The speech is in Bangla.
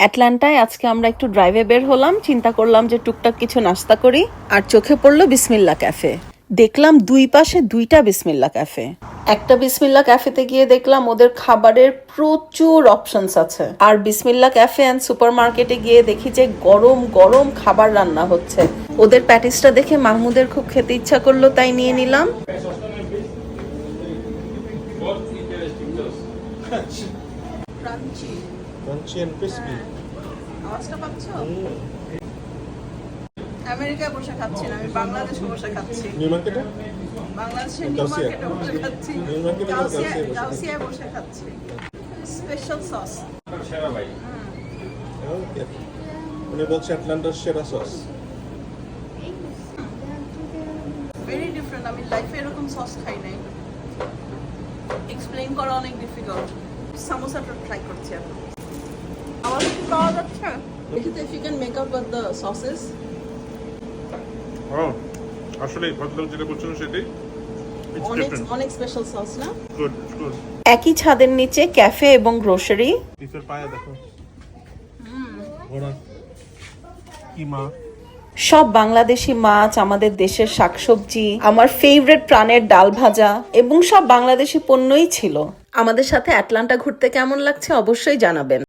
অ্যাটলান্টায় আজকে আমরা একটু ড্রাইভে বের হলাম চিন্তা করলাম যে টুকটাক কিছু নাস্তা করি আর চোখে পড়ল বিসমিল্লা ক্যাফে। দেখলাম দুই পাশে দুইটা বিসমিল্লা ক্যাফে। একটা বিসমিল্লা ক্যাফেতে গিয়ে দেখলাম ওদের খাবারের প্রচুর অপশনস আছে। আর বিসমিল্লা ক্যাফে অ্যান্ড সুপার মার্কেটে গিয়ে দেখি যে গরম গরম খাবার রান্না হচ্ছে। ওদের প্যাটিসটা দেখে মাহমুদের খুব খেতে ইচ্ছা করল তাই নিয়ে নিলাম। Crunchy and crispy. আওয়াজটা পাচ্ছো? আমেরিকায় বসে খাচ্ছি না আমি বাংলাদেশে বসে খাচ্ছি। New market? বাংলাদেশের নিউ মার্কেটে বসে খাচ্ছি। নিউ মার্কেটে গাউসিয়ায় বসে খাচ্ছি। Special sauce. Okay. উনি বলছে অ্যাটলান্টার সেরা সস। ভেরি ডিফারেন্ট আমি লাইফে এরকম সস খাই নাই। এক্সপ্লেইন করা অনেক ডিফিকাল্ট সামোসাটা ট্রাই করছি এখন। পাওয়া যাচ্ছে দেখি if you can make out the sauces ও আসলে ভদ্রলোক যেটা বলছেন সেটাই অনেক অনেক স্পেশাল সস না? গুড গুড একই ছাদের নিচে ক্যাফে এবং গ্রোসারি। বিফের পায়া দেখো। কিমা। সব বাংলাদেশি মাছ আমাদের দেশের শাকসবজি আমার ফেভারিট প্রাণের ডাল ভাজা এবং সব বাংলাদেশি পণ্যই ছিল। আমাদের সাথে অ্যাটলান্টা ঘুরতে কেমন লাগছে অবশ্যই জানাবেন।